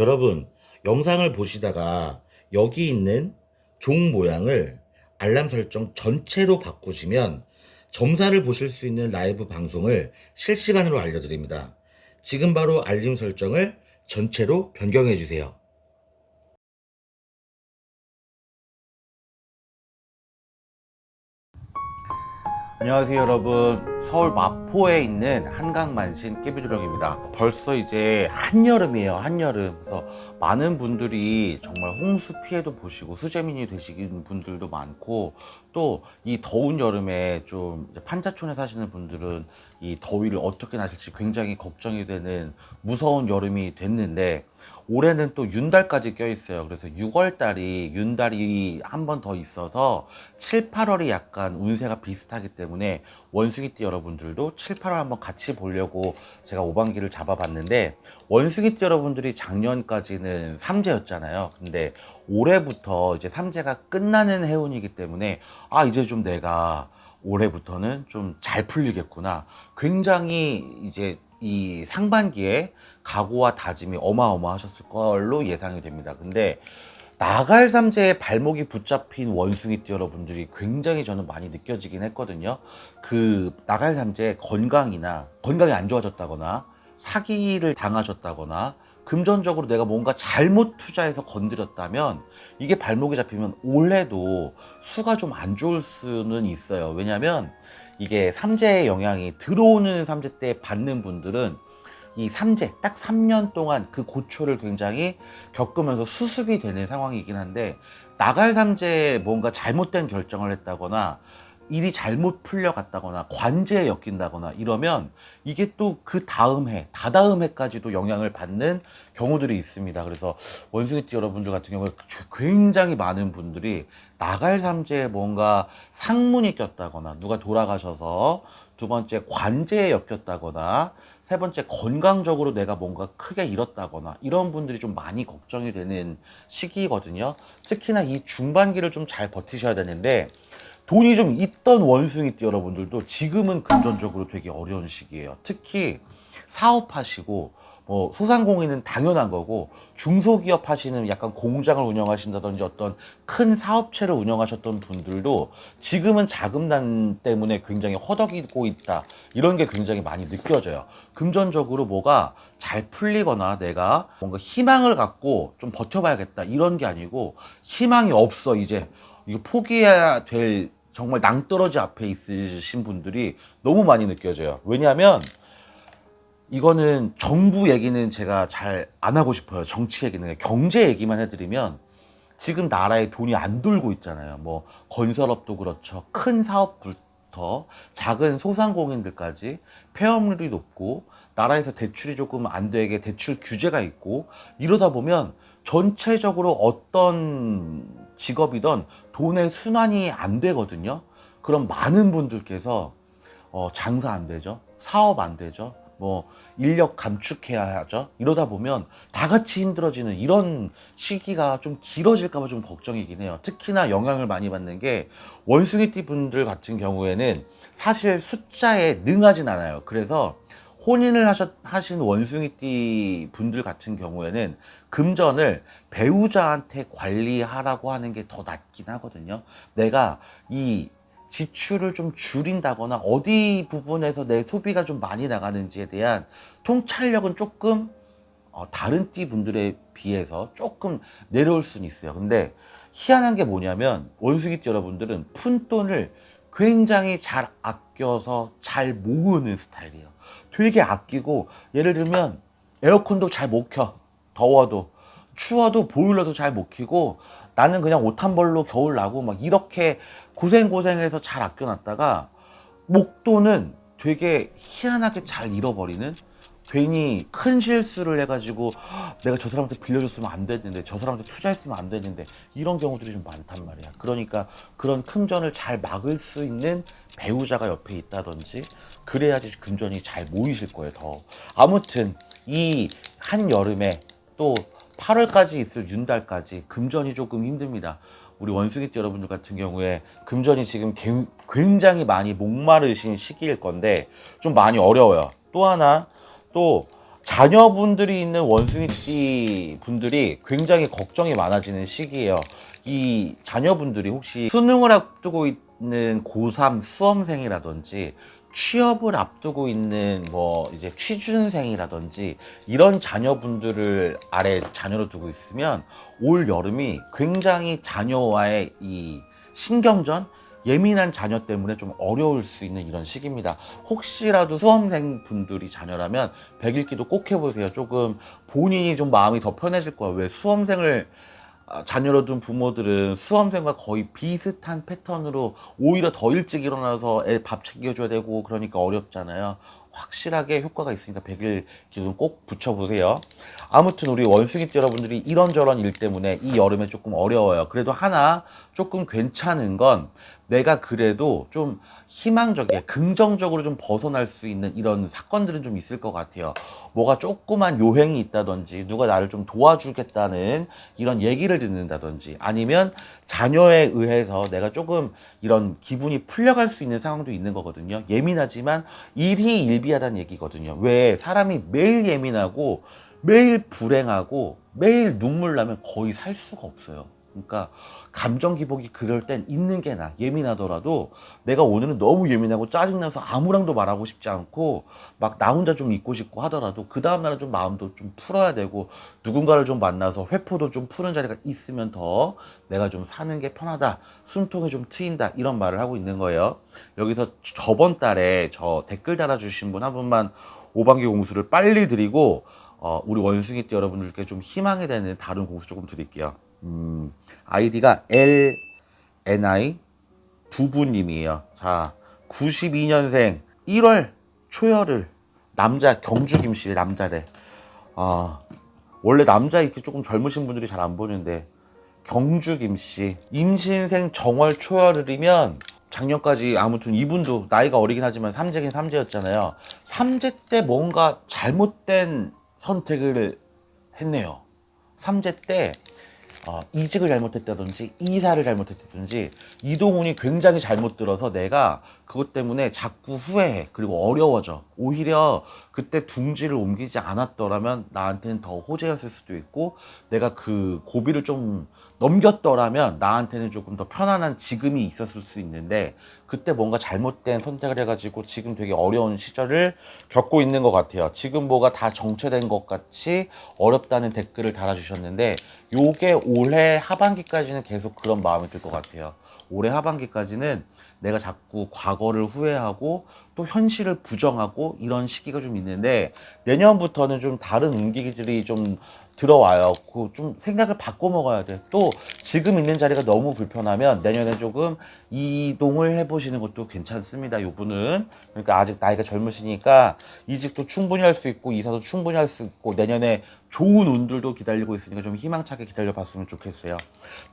여러분, 영상을 보시다가 여기 있는 종 모양을 알람 설정 전체로 바꾸시면 점사를 보실 수 있는 라이브 방송을 실시간으로 알려드립니다. 지금 바로 알림 설정을 전체로 변경해 주세요. 안녕하세요 여러분. 서울 마포에 있는 한강만신 깨비두령입니다. 벌써 이제 한여름이에요 한여름. 그래서 많은 분들이 정말 홍수 피해도 보시고 수재민이 되시는 분들도 많고 또 이 더운 여름에 좀 판자촌에 사시는 분들은 이 더위를 어떻게 나실지 굉장히 걱정이 되는 무서운 여름이 됐는데 올해는 또 윤달까지 껴 있어요. 그래서 6월달이 윤달이 한 번 더 있어서 7, 8월이 약간 운세가 비슷하기 때문에 원숭이띠 여러분들도 7, 8월 한번 같이 보려고 제가 오반기를 잡아봤는데 원숭이띠 여러분들이 작년까지는 삼재였잖아요. 근데 올해부터 이제 삼재가 끝나는 해운이기 때문에 아 이제 좀 내가 올해부터는 좀 잘 풀리겠구나. 굉장히 이제 이 상반기에 각오와 다짐이 어마어마하셨을 걸로 예상이 됩니다. 근데 나갈 삼재에 발목이 붙잡힌 원숭이띠 여러분들이 굉장히 저는 많이 느껴지긴 했거든요. 그 나갈 삼재 건강이나 건강이 안 좋아졌다거나 사기를 당하셨다거나 금전적으로 내가 뭔가 잘못 투자해서 건드렸다면 이게 발목이 잡히면 올해도 수가 좀 안 좋을 수는 있어요. 왜냐하면 이게 삼재의 영향이 들어오는 삼재 때 받는 분들은 이 삼재 딱 3년 동안 그 고초를 굉장히 겪으면서 수습이 되는 상황이긴 한데 나갈 삼재에 뭔가 잘못된 결정을 했다거나 일이 잘못 풀려갔다거나 관제에 엮인다거나 이러면 이게 또 그 다음 해, 다다음 해까지도 영향을 받는 경우들이 있습니다. 그래서 원숭이띠 여러분들 같은 경우에 굉장히 많은 분들이 나갈 삼재에 뭔가 상문이 꼈다거나 누가 돌아가셔서 두 번째 관제에 엮였다거나 세 번째 건강적으로 내가 뭔가 크게 잃었다거나 이런 분들이 좀 많이 걱정이 되는 시기거든요. 특히나 이 중반기를 좀 잘 버티셔야 되는데 돈이 좀 있던 원숭이띠 여러분들도 지금은 금전적으로 되게 어려운 시기예요. 특히 사업하시고 뭐 소상공인은 당연한 거고 중소기업 하시는 약간 공장을 운영하신다든지 어떤 큰 사업체를 운영하셨던 분들도 지금은 자금난 때문에 굉장히 허덕이고 있다. 이런 게 굉장히 많이 느껴져요. 금전적으로 뭐가 잘 풀리거나 내가 뭔가 희망을 갖고 좀 버텨봐야겠다. 이런 게 아니고 희망이 없어 이제. 이거 포기해야 될 정말 낭떠러지 앞에 있으신 분들이 너무 많이 느껴져요. 왜냐하면 이거는 정부 얘기는 제가 잘 안 하고 싶어요. 정치 얘기는 경제 얘기만 해드리면 지금 나라에 돈이 안 돌고 있잖아요. 뭐 건설업도 그렇죠. 큰 사업부터 작은 소상공인들까지 폐업률이 높고 나라에서 대출이 조금 안 되게 대출 규제가 있고 이러다 보면 전체적으로 어떤 직업이든 돈의 순환이 안 되거든요. 그럼 많은 분들께서 어, 장사 안 되죠. 사업 안 되죠. 뭐 인력 감축해야 하죠. 이러다 보면 다 같이 힘들어지는 이런 시기가 좀 길어질까봐 좀 걱정이긴 해요. 특히나 영향을 많이 받는 게 원숭이띠 분들 같은 경우에는 사실 숫자에 능하진 않아요. 그래서 혼인을 하셨, 하신 원숭이띠 분들 같은 경우에는 금전을 배우자한테 관리하라고 하는 게 더 낫긴 하거든요. 내가 이 지출을 좀 줄인다거나 어디 부분에서 내 소비가 좀 많이 나가는지에 대한 통찰력은 조금 어, 다른 띠 분들에 비해서 조금 내려올 수는 있어요. 근데 희한한 게 뭐냐면 원숭이띠 여러분들은 푼 돈을 굉장히 잘 아껴서 잘 모으는 스타일이에요. 되게 아끼고 예를 들면 에어컨도 잘 못 켜. 더워도 추워도 보일러도 잘못 켜고 나는 그냥 옷 한 벌로 겨울 나고 막 이렇게 고생고생해서 잘 아껴놨다가 목돈은 되게 희한하게 잘 잃어버리는 괜히 큰 실수를 해가지고 "헉, 내가 저 사람한테 빌려줬으면 안 됐는데 저 사람한테 투자했으면 안 됐는데 이런 경우들이 좀 많단 말이야 그러니까 그런 금전을 잘 막을 수 있는 배우자가 옆에 있다든지 그래야지 금전이 잘 모이실 거예요 더 아무튼 이 한여름에 또 8월까지 있을 윤달까지 금전이 조금 힘듭니다. 우리 원숭이띠 여러분들 같은 경우에 금전이 지금 개- 굉장히 많이 목마르신 시기일 건데 좀 많이 어려워요. 또 하나 또 자녀분들이 있는 원숭이띠 분들이 굉장히 걱정이 많아지는 시기예요. 이 자녀분들이 혹시 수능을 앞두고 있는 고3 수험생이라든지 취업을 앞두고 있는 뭐 이제 취준생이라든지 이런 자녀분들을 아래 자녀로 두고 있으면 올 여름이 굉장히 자녀와의 이 신경전 예민한 자녀 때문에 좀 어려울 수 있는 이런 시기입니다. 혹시라도 수험생 분들이 자녀라면 백일기도 꼭 해보세요. 조금 본인이 좀 마음이 더 편해질 거예요. 왜 수험생을 아, 자녀로 둔 부모들은 수험생과 거의 비슷한 패턴으로 오히려 더 일찍 일어나서 애 밥 챙겨줘야 되고 그러니까 어렵잖아요. 확실하게 효과가 있으니까 백일 기준 꼭 붙여보세요. 아무튼 우리 원숭이띠 여러분들이 이런저런 일 때문에 이 여름에 조금 어려워요. 그래도 하나 조금 괜찮은 건 내가 그래도 좀 희망적이야. 긍정적으로 좀 벗어날 수 있는 이런 사건들은 좀 있을 것 같아요. 뭐가 조그만 요행이 있다든지 누가 나를 좀 도와주겠다는 이런 얘기를 듣는다든지 아니면 자녀에 의해서 내가 조금 이런 기분이 풀려갈 수 있는 상황도 있는 거거든요. 예민하지만 일이 일비하다는 얘기거든요. 왜 사람이 매일 예민하고 매일 불행하고 매일 눈물 나면 거의 살 수가 없어요. 그러니까 감정 기복이 그럴 땐 있는 게 나. 예민하더라도 내가 오늘은 너무 예민하고 짜증나서 아무랑도 말하고 싶지 않고 막 나 혼자 좀 있고 싶고 하더라도 그 다음 날은 좀 마음도 좀 풀어야 되고 누군가를 좀 만나서 회포도 좀 푸는 자리가 있으면 더 내가 좀 사는 게 편하다. 숨통이 좀 트인다. 이런 말을 하고 있는 거예요. 여기서 저번 달에 저 댓글 달아주신 분 한 분만 오반기 공수를 빨리 드리고 어, 우리 원숭이띠 여러분들께 좀 희망이 되는 다른 공수 조금 드릴게요. 음, 아이디가 LNI 두부님이에요. 자, 92년생 1월 초열을 남자 경주 김씨 남자래. 아, 원래 남자 이렇게 조금 젊으신 분들이 잘 안 보는데 경주 김씨 임신생 정월 초열이면 작년까지 아무튼 이분도 나이가 어리긴 하지만 삼재긴 삼재였잖아요. 삼재 때 뭔가 잘못된 선택을 했네요. 삼재 때 어, 이직을 잘못했다든지 이사를 잘못했다든지 이동훈이 굉장히 잘못 들어서 내가 그것 때문에 자꾸 후회해 그리고 어려워져. 오히려 그때 둥지를 옮기지 않았더라면 나한테는 더 호재였을 수도 있고 내가 그 고비를 좀 넘겼더라면 나한테는 조금 더 편안한 지금이 있었을 수 있는데 그때 뭔가 잘못된 선택을 해가지고 지금 되게 어려운 시절을 겪고 있는 것 같아요. 지금 뭐가 다 정체된 것 같이 어렵다는 댓글을 달아주셨는데 요게 올해 하반기까지는 계속 그런 마음이 들 것 같아요. 올해 하반기까지는 내가 자꾸 과거를 후회하고 또 현실을 부정하고 이런 시기가 좀 있는데 내년부터는 좀 다른 움직이들이 좀 들어와요. 그 좀 생각을 바꿔 먹어야 돼. 또 지금 있는 자리가 너무 불편하면 내년에 조금 이동을 해보시는 것도 괜찮습니다. 요분은 그러니까 아직 나이가 젊으시니까 이직도 충분히 할 수 있고 이사도 충분히 할 수 있고 내년에 좋은 운들도 기다리고 있으니까 좀 희망차게 기다려 봤으면 좋겠어요.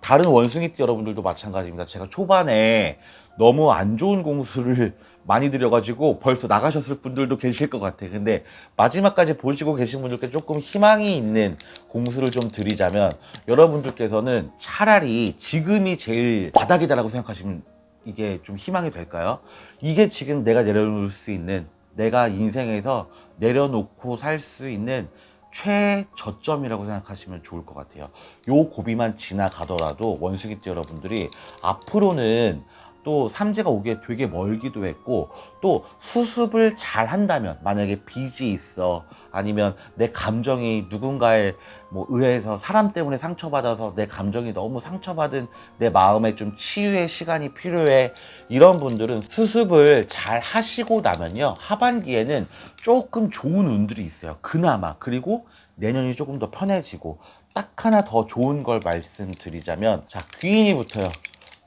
다른 원숭이띠 여러분들도 마찬가지입니다. 제가 초반에 너무 안 좋은 공수를 많이 드려가지고 벌써 나가셨을 분들도 계실 것 같아. 근데 마지막까지 보시고 계신 분들께 조금 희망이 있는 공수를 좀 드리자면 여러분들께서는 차라리 지금이 제일 바닥이다라고 생각하시면 이게 좀 희망이 될까요? 이게 지금 내가 내려놓을 수 있는 내가 인생에서 내려놓고 살 수 있는 최저점이라고 생각하시면 좋을 것 같아요. 요 고비만 지나가더라도 원숭이띠 여러분들이 앞으로는 또 삼재가 오기에 되게 멀기도 했고 또 수습을 잘 한다면 만약에 빚이 있어 아니면 내 감정이 누군가에 뭐 의해서 사람 때문에 상처받아서 내 감정이 너무 상처받은 내 마음에 좀 치유의 시간이 필요해 이런 분들은 수습을 잘 하시고 나면요 하반기에는 조금 좋은 운들이 있어요. 그나마. 그리고 내년이 조금 더 편해지고 딱 하나 더 좋은 걸 말씀드리자면 자 귀인이 붙어요.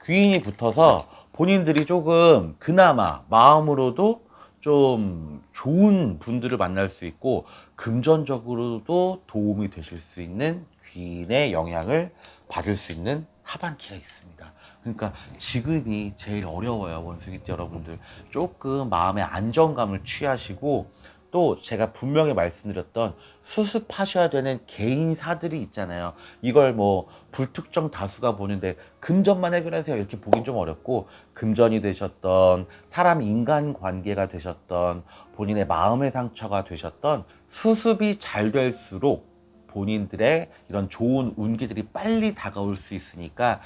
귀인이 붙어서 본인들이 조금 그나마 마음으로도 좀 좋은 분들을 만날 수 있고 금전적으로도 도움이 되실 수 있는 귀인의 영향을 받을 수 있는 하반기가 있습니다. 그러니까 지금이 제일 어려워요, 원숭이띠 여러분들. 조금 마음의 안정감을 취하시고 또 제가 분명히 말씀드렸던 수습하셔야 되는 개인사들이 있잖아요. 이걸 뭐 불특정 다수가 보는데 금전만 해결하세요 이렇게 보긴 좀 어렵고 금전이 되셨던 사람 인간 관계가 되셨던 본인의 마음의 상처가 되셨던 수습이 잘 될수록 본인들의 이런 좋은 운기들이 빨리 다가올 수 있으니까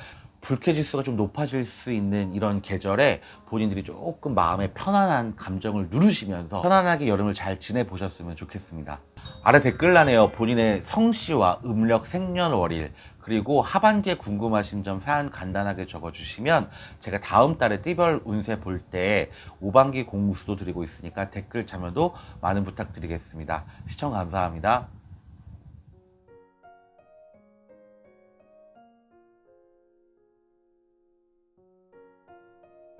불쾌지수가 좀 높아질 수 있는 이런 계절에 본인들이 조금 마음에 편안한 감정을 누르시면서 편안하게 여름을 잘 지내보셨으면 좋겠습니다. 아래 댓글란에요. 본인의 성씨와 음력 생년월일 그리고 하반기에 궁금하신 점 사연 간단하게 적어주시면 제가 다음 달에 띠별 운세 볼 때 5반기 공수도 드리고 있으니까 댓글 참여도 많은 부탁드리겠습니다. 시청 감사합니다.